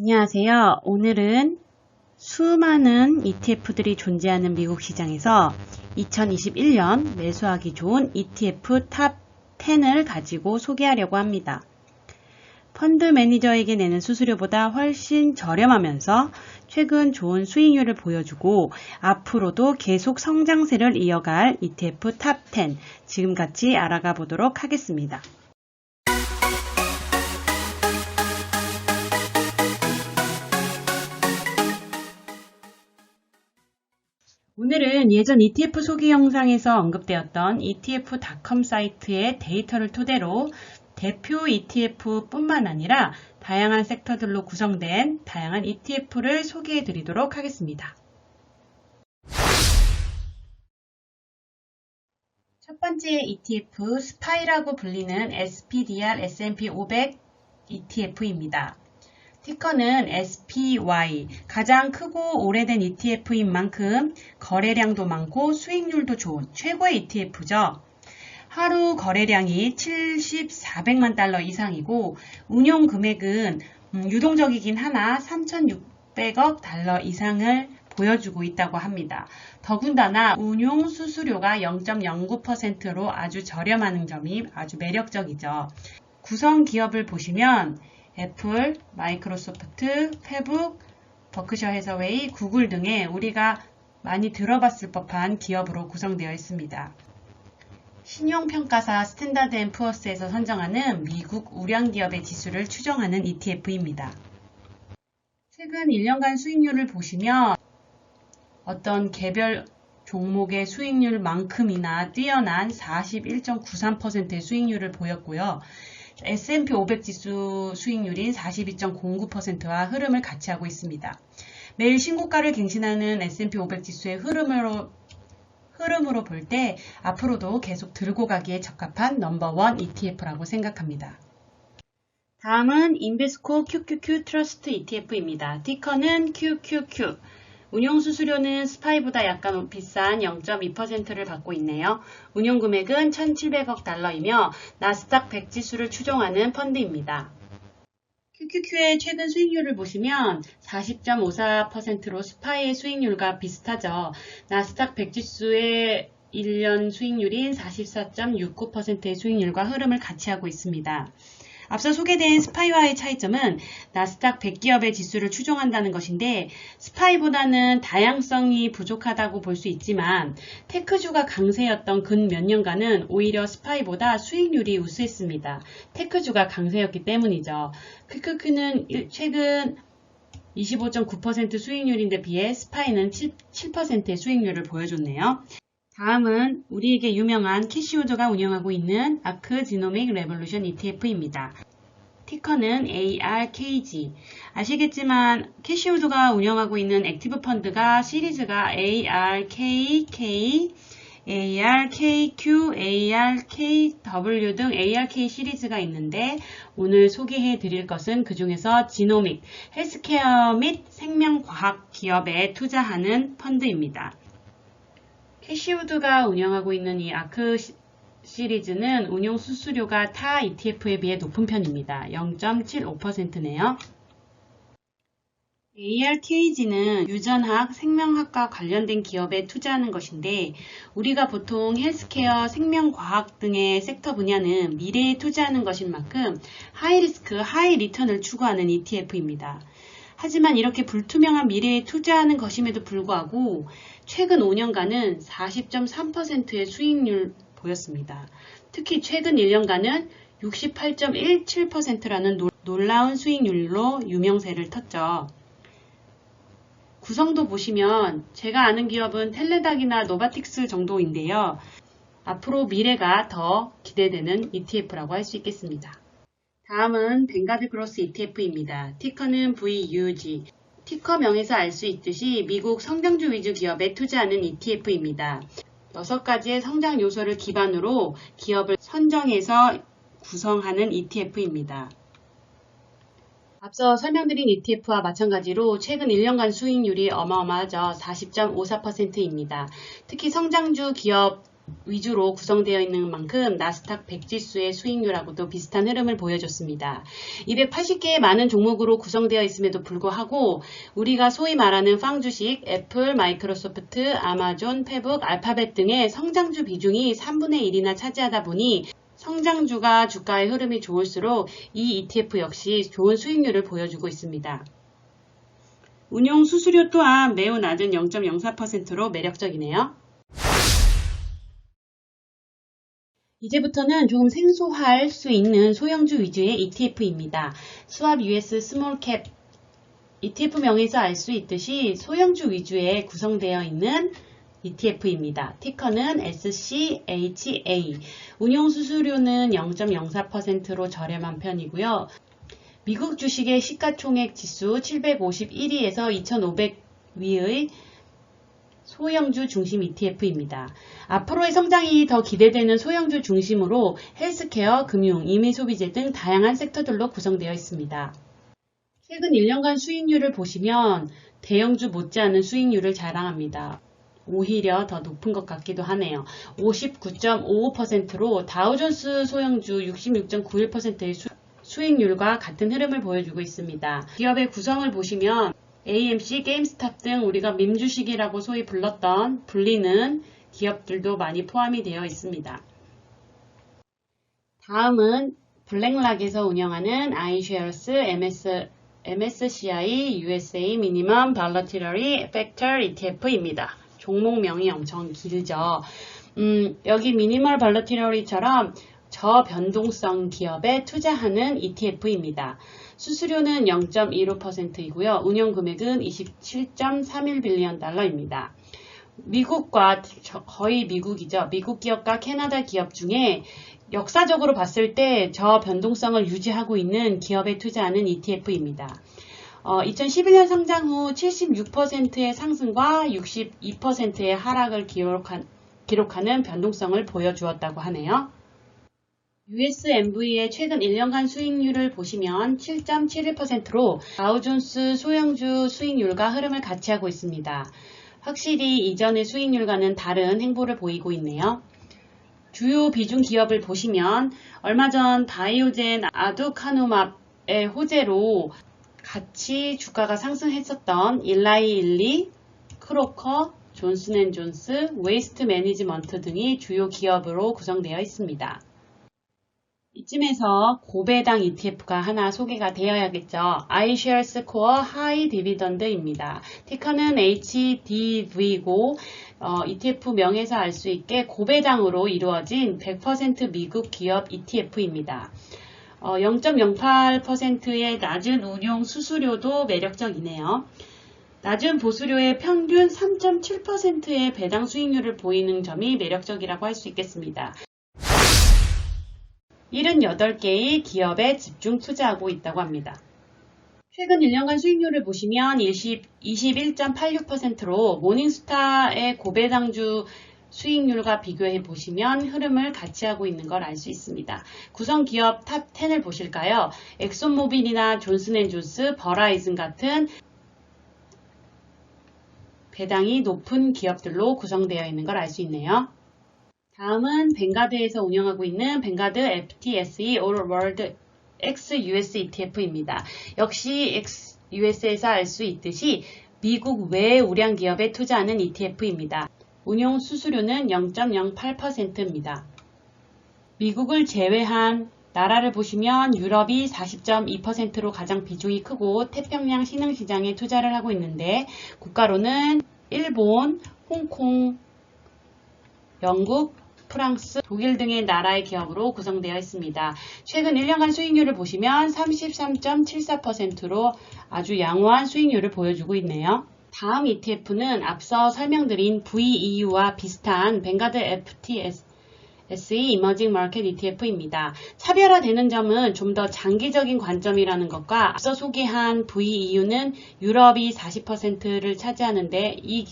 안녕하세요. 오늘은 수많은 ETF들이 존재하는 미국 시장에서 2021년 매수하기 좋은 ETF 탑 10을 가지고 소개하려고 합니다. 펀드 매니저에게 내는 수수료보다 훨씬 저렴하면서 최근 좋은 수익률을 보여주고 앞으로도 계속 성장세를 이어갈 ETF 탑 10 지금 같이 알아가 보도록 하겠습니다. 오늘은 예전 ETF 소개 영상에서 언급되었던 ETF.com 사이트의 데이터를 토대로 대표 ETF 뿐만 아니라 다양한 섹터들로 구성된 다양한 ETF를 소개해 드리도록 하겠습니다. 첫 번째 ETF 스파이라고 불리는 SPDR S&P 500 ETF입니다. 티커는 SPY, 가장 크고 오래된 ETF인 만큼 거래량도 많고 수익률도 좋은 최고의 ETF죠. 하루 거래량이 70, 400만 달러 이상이고 운용 금액은 음, 유동적이긴 하나 3,600억 달러 이상을 보여주고 있다고 합니다. 더군다나 운용 수수료가 0.09%로 아주 저렴하는 점이 아주 매력적이죠. 구성 기업을 보시면 애플, 마이크로소프트, 페북, 버크셔 해서웨이, 구글 등의 우리가 많이 들어봤을 법한 기업으로 구성되어 있습니다. 신용평가사 스탠다드 앤 푸어스에서 선정하는 미국 우량 기업의 지수를 추정하는 ETF입니다. 최근 1년간 수익률을 보시면 어떤 개별 종목의 수익률만큼이나 뛰어난 41.93%의 수익률을 보였고요. S&P 500 지수 수익률인 42.09%와 흐름을 같이 하고 있습니다. 매일 신고가를 갱신하는 S&P 500 지수의 흐름으로 흐름으로 볼 때 앞으로도 계속 들고 가기에 적합한 넘버원 ETF라고 생각합니다. 다음은 인베스코 QQQ 트러스트 ETF입니다. 티커는 QQQ. 운용 수수료는 스파이보다 약간 비싼 0.2%를 받고 있네요. 운용 금액은 1,700억 달러이며 나스닥 100 지수를 추종하는 펀드입니다. QQQ의 최근 수익률을 보시면 40.54%로 스파이의 수익률과 비슷하죠. 나스닥 100 지수의 1년 수익률인 44.69%의 수익률과 흐름을 같이 하고 있습니다. 앞서 소개된 스파이와의 차이점은 나스닥 100기업의 지수를 추종한다는 것인데 스파이보다는 다양성이 부족하다고 볼 수 있지만 테크주가 강세였던 근 몇 년간은 오히려 스파이보다 수익률이 우수했습니다. 테크주가 강세였기 때문이죠. 퀵크크는 최근 25.9% 수익률인데 비해 스파이는 7, 7%의 수익률을 보여줬네요. 다음은 우리에게 유명한 캐시우드가 운영하고 있는 아크 지노믹 레볼루션 ETF입니다. 티커는 ARKG. 아시겠지만 캐시우드가 운영하고 있는 액티브 펀드가 시리즈가 ARKK, ARKQ, ARKW 등 ARK 시리즈가 있는데 오늘 소개해 드릴 것은 그 중에서 지노믹, 헬스케어 및 생명과학 기업에 투자하는 펀드입니다. 캐시우드가 운영하고 있는 이 아크 시리즈는 운용 수수료가 타 ETF에 비해 높은 편입니다. 0.75%네요. ARKG는 유전학, 생명학과 관련된 기업에 투자하는 것인데 우리가 보통 헬스케어, 생명과학 등의 섹터 분야는 미래에 투자하는 것인 만큼 하이리스크, 하이리턴을 추구하는 ETF입니다. 하지만 이렇게 불투명한 미래에 투자하는 것임에도 불구하고 최근 5년간은 40.3%의 수익률 보였습니다. 특히 최근 1년간은 68.17%라는 놀라운 수익률로 유명세를 텄죠. 구성도 보시면 제가 아는 기업은 텔레닥이나 노바틱스 정도인데요. 앞으로 미래가 더 기대되는 ETF라고 할 수 있겠습니다. 다음은 뱅가드 크로스 ETF입니다. 티커는 VUG. 티커명에서 알 수 있듯이 미국 성장주 위주 기업에 투자하는 ETF입니다. 6가지의 성장 요소를 기반으로 기업을 선정해서 구성하는 ETF입니다. 앞서 설명드린 ETF와 마찬가지로 최근 1년간 수익률이 어마어마하죠. 40.54%입니다. 특히 성장주 기업 위주로 구성되어 있는 만큼 나스닥 100 지수의 수익률하고도 비슷한 흐름을 보여줬습니다. 280개의 많은 종목으로 구성되어 있음에도 불구하고 우리가 소위 말하는 빵 주식, 애플, 마이크로소프트, 아마존, 페북, 알파벳 등의 성장주 비중이 3분의 1이나 차지하다 보니 성장주가 주가의 흐름이 좋을수록 이 ETF 역시 좋은 수익률을 보여주고 있습니다. 운용 수수료 또한 매우 낮은 0.04%로 매력적이네요. 이제부터는 좀 생소할 수 있는 소형주 위주의 ETF입니다. 수압 US 스몰캡 ETF 명에서 알 수 있듯이 소형주 위주에 구성되어 있는 ETF입니다. 티커는 SCHA. 운용 수수료는 0.04%로 저렴한 편이고요. 미국 주식의 시가총액 지수 751위에서 2500 위의 소형주 중심 ETF입니다. 앞으로의 성장이 더 기대되는 소형주 중심으로 헬스케어, 금융, 이미 소비재 등 다양한 섹터들로 구성되어 있습니다. 최근 1년간 수익률을 보시면 대형주 못지않은 수익률을 자랑합니다. 오히려 더 높은 것 같기도 하네요. 59.55%로 다우존스 소형주 66.91%의 수, 수익률과 같은 흐름을 보여주고 있습니다. 기업의 구성을 보시면 AMC, 게임스탑 등 우리가 밈주식이라고 소위 불렀던 불리는 기업들도 많이 포함이 되어 있습니다. 다음은 블랙락에서 운영하는 iShares MS, MSCI USA Minimum Volatility Factor ETF입니다. 종목명이 엄청 길죠. 음, 여기 미니멀 발러티러리처럼 저변동성 기업에 투자하는 ETF입니다. 수수료는 0.15%이고요. 운영 금액은 27.31 빌리언 달러입니다. 미국과 거의 미국이죠. 미국 기업과 캐나다 기업 중에 역사적으로 봤을 때 저 변동성을 유지하고 있는 기업에 투자하는 ETF입니다. 어, 2011년 상장 후 76%의 상승과 62%의 하락을 기록한, 기록하는 변동성을 보여주었다고 하네요. USMV의 최근 1년간 수익률을 보시면 7.71%로 다우존스 소형주 수익률과 흐름을 같이 하고 있습니다. 확실히 이전의 수익률과는 다른 행보를 보이고 있네요. 주요 비중 기업을 보시면 얼마 전 바이오젠 아두카누맙의 호재로 같이 주가가 상승했었던 일라이일리, 크로커, 존슨앤존스, 웨이스트 매니지먼트 등이 주요 기업으로 구성되어 있습니다. 이쯤에서 고배당 ETF가 하나 소개가 되어야겠죠. iShares Core High Dividend입니다. 티커는 HDV고 어, ETF 명에서 알 수 있게 고배당으로 이루어진 100% 미국 기업 ETF입니다. 어, 0.08%의 낮은 운용 수수료도 매력적이네요. 낮은 보수료의 평균 3.7%의 배당 수익률을 보이는 점이 매력적이라고 할 수 있겠습니다. 78개의 기업에 집중 투자하고 있다고 합니다. 최근 1년간 수익률을 보시면 21.86%로 모닝스타의 고배당주 수익률과 비교해 보시면 흐름을 같이 하고 있는 걸 알 수 있습니다. 구성 기업 탑 10을 보실까요? 엑손모빌이나 존슨앤존스, 버라이즌 같은 배당이 높은 기업들로 구성되어 있는 걸 알 수 있네요. 다음은 뱅가드에서 운영하고 있는 뱅가드 FTSE All World XUS ETF입니다. 역시 XUS에서 알 수 있듯이 미국 외 우량 기업에 투자하는 ETF입니다. 운용 수수료는 0.08%입니다. 미국을 제외한 나라를 보시면 유럽이 40.2%로 가장 비중이 크고 태평양 신흥시장에 투자를 하고 있는데 국가로는 일본, 홍콩, 영국, 프랑스, 독일 등의 나라의 기업으로 구성되어 있습니다. 최근 1년간 수익률을 보시면 33.74%로 아주 양호한 수익률을 보여주고 있네요. 다음 ETF는 앞서 설명드린 VEU와 비슷한 뱅가드 FTS SE 이머징 마켓 ETF입니다. 차별화되는 점은 좀 더 장기적인 관점이라는 것과 앞서 소개한 VEU는 유럽이 40%를 차지하는데 이,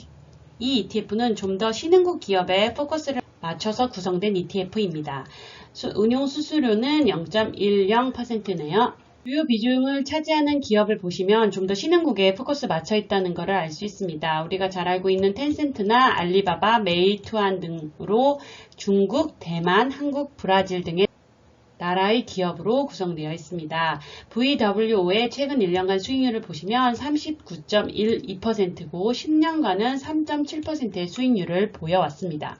이 ETF는 좀 더 신흥국 기업에 포커스를 맞춰서 구성된 ETF입니다. 수, 운용 수수료는 0.10%네요. 주요 비중을 차지하는 기업을 보시면 좀 더 신흥국에 포커스 맞춰 있다는 것을 알 수 있습니다. 우리가 잘 알고 있는 텐센트나 알리바바, 메이투안 등으로 중국, 대만, 한국, 브라질 등의 나라의 기업으로 구성되어 있습니다. VWO의 최근 1년간 수익률을 보시면 39.12%고 10년간은 3.7%의 수익률을 보여왔습니다.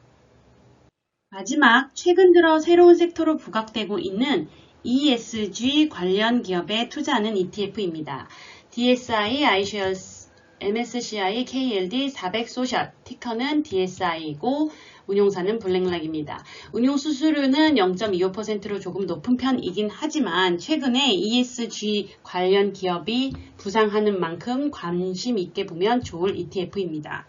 마지막 최근 들어 새로운 섹터로 부각되고 있는 ESG 관련 기업에 투자하는 ETF입니다. DSI, iShares, MSCI, KLD 400 소셜, 티커는 DSI이고 운용사는 블랙락입니다. 운용 수수료는 0.25%로 조금 높은 편이긴 하지만 최근에 ESG 관련 기업이 부상하는 만큼 관심 있게 보면 좋을 ETF입니다.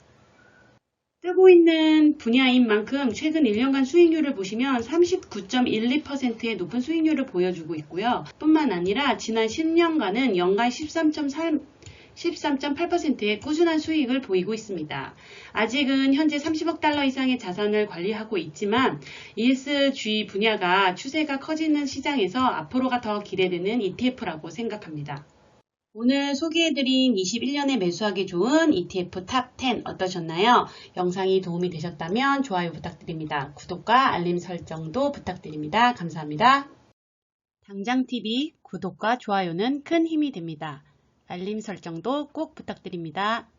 뜨고 있는 분야인 만큼 최근 1년간 수익률을 보시면 39.12%의 높은 수익률을 보여주고 있고요. 뿐만 아니라 지난 10년간은 연간 13.3 13.8%의 꾸준한 수익을 보이고 있습니다. 아직은 현재 30억 달러 이상의 자산을 관리하고 있지만 ESG 분야가 추세가 커지는 시장에서 앞으로가 더 기대되는 ETF라고 생각합니다. 오늘 소개해드린 21년에 매수하기 좋은 ETF 탑10 어떠셨나요? 영상이 도움이 되셨다면 좋아요 부탁드립니다. 구독과 알림 설정도 부탁드립니다. 감사합니다. 당장TV 구독과 좋아요는 큰 힘이 됩니다. 알림 설정도 꼭 부탁드립니다.